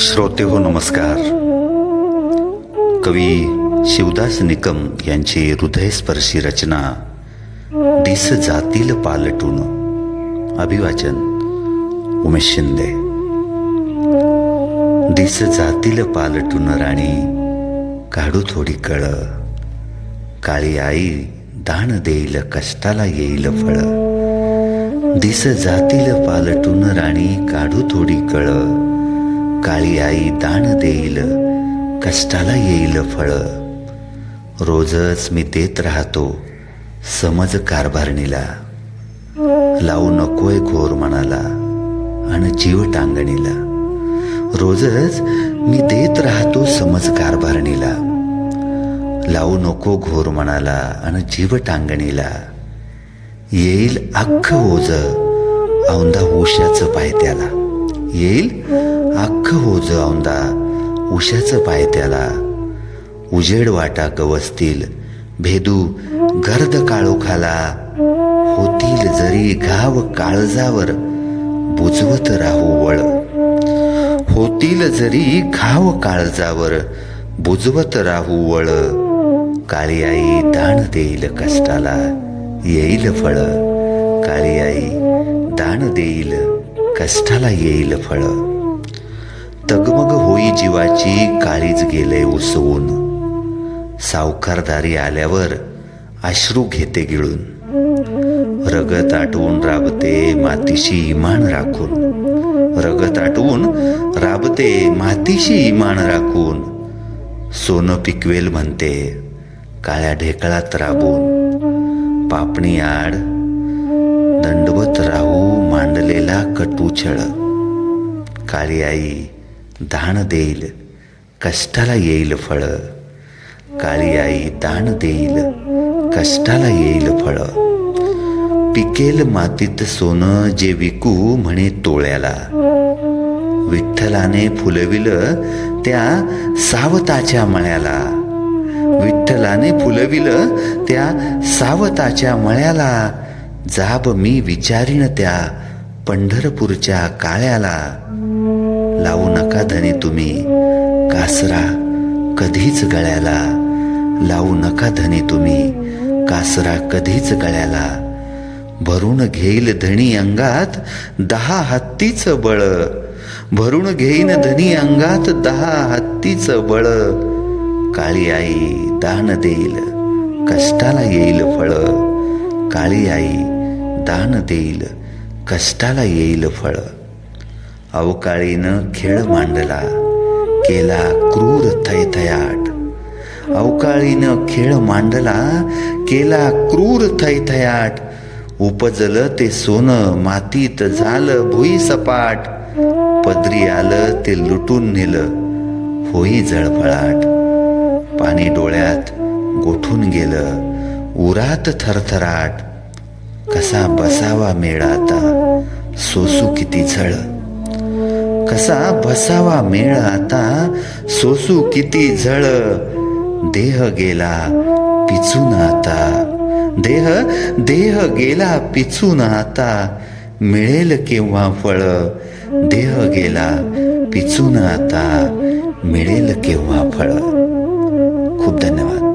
श्रोते हो नमस्कार. कवी शिवदास निकम यांची हृदयस्पर्शी रचना दिस जातील पालटून. अभिवाचन उमेश शिंदे. दिस जातील पालटून राणी काढू थोडी कळ. काळी आई दान देईल कष्टाला येईल फळ. दिस जातील पालटून राणी काढू थोडी कळ. काळी आई दान देईल कष्टाला येईल फळ. रोजच मी देत राहतो समज कारभारणीला. लावू नकोय घोर मनाला आणि जीव टांगणीला. रोजच मी देत राहतो समज कारभारणीला. लावू नको घोर मनाला आणि जीव टांगणीला. येईल अख्ख ओझ औंदा उशाचं पाय त्याला येईल? अख्ख ओझ औंदा उशाचं पाय त्याला. उजेड वाटा गवसतील. भेदू गर्द काळोखाला. होतील जरी घाव काळजावर. बुजवत राहू वळ. होतील जरी घाव काळजावर. बुजवत राहू वळ. काळी आई दान देईल कष्टाला. येईल फळ. काळी आई दान देईल कष्टाला येईल फळ. तगमग होई जीवाची काळीच गेले उसवून. सावकारदारी आल्यावर अश्रू घेते गिळून. रगत आटवून राबते मातीशी इमान राखून. रगत आटवून राबते मातीशी इमान राखून. सोनं पिकवेल म्हणते काळ्या ढेकळात राबून. पापणी आड दंड उछळ. काळी आई दान देईल कष्टाला येईल फळ. काळी आई दान देईल कष्टाला येईल फळ. पिकेल मातीत सोनं जे विकू म्हणे तोळ्याला विठ्ठलाने फुलविलं त्या सावताच्या मळ्याला. विठ्ठलाने फुलविलं त्या सावताच्या मळ्याला. जाब मी विचारीन त्या पंढरपूरच्या काळ्याला लावू नका धनी तुम्ही. कासरा कधीच गळ्याला लावू नका धनी तुम्ही. कासरा कधीच गळ्याला भरून घेईल धनी अंगात दहा हत्तीचं बळ. भरून घेईन धनी अंगात दहा हत्तीचं बळ. काळी आई दान देईल कष्टाला येईल फळ. काळी आई दान देईल कष्टाला येईल फळ. अवकाळीनं खेळ मांडला केला क्रूर थैथयाट. अवकाळीनं खेळ मांडला केला क्रूर थैथयाट. उपजलं ते सोनं मातीत झालं भुई सपाट. पदरी आलं ते लुटून नेलं होई जळफळाट. पाणी डोळ्यात गोठून गेलं उरात थरथराट. कसा बसावा मेळा आता? सोसू किती झळ. कसा बसावा मेळ आता? सोसू किती झळ. देह गेला पिचून आता. देह देह गेला पिचून आता. मिळेल केव्हा फळ? देह गेला पिचून आता. मिळेल केव्हा फळ? खूप धन्यवाद.